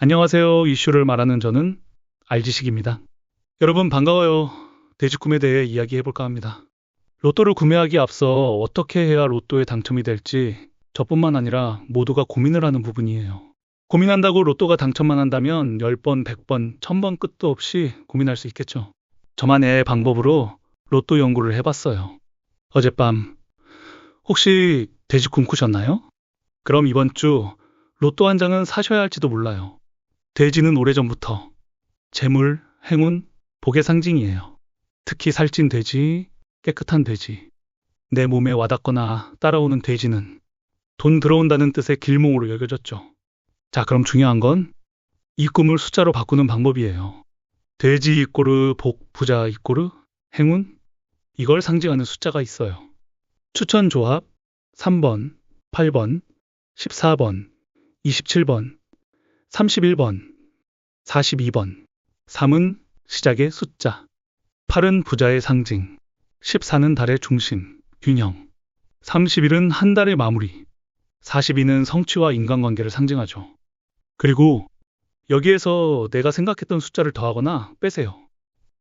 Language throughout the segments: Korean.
안녕하세요. 이슈를 말하는 저는 알지식입니다. 여러분 반가워요. 돼지 꿈에 대해 이야기해볼까 합니다. 로또를 구매하기 앞서 어떻게 해야 로또에 당첨이 될지 저뿐만 아니라 모두가 고민을 하는 부분이에요. 고민한다고 로또가 당첨만 한다면 10번, 100번, 1000번 끝도 없이 고민할 수 있겠죠. 저만의 방법으로 로또 연구를 해봤어요. 어젯밤 혹시 돼지 꿈 꾸셨나요? 그럼 이번 주 로또 한 장은 사셔야 할지도 몰라요. 돼지는 오래전부터 재물, 행운, 복의 상징이에요. 특히 살찐 돼지, 깨끗한 돼지. 내 몸에 와닿거나 따라오는 돼지는 돈 들어온다는 뜻의 길몽으로 여겨졌죠. 자, 그럼 중요한 건 이 꿈을 숫자로 바꾸는 방법이에요. 돼지 이꼬르, 복, 부자 이꼬르, 행운? 이걸 상징하는 숫자가 있어요. 추천 조합 3번, 8번, 14번, 27번, 31번, 42번. 3은 시작의 숫자. 8은 부자의 상징. 14는 달의 중심, 균형. 31은 한 달의 마무리. 42는 성취와 인간관계를 상징하죠. 그리고 여기에서 내가 생각했던 숫자를 더하거나 빼세요.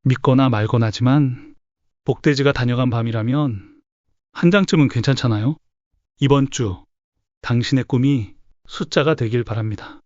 믿거나 말거나지만 복돼지가 다녀간 밤이라면 한 장쯤은 괜찮잖아요? 이번 주 당신의 꿈이 숫자가 되길 바랍니다.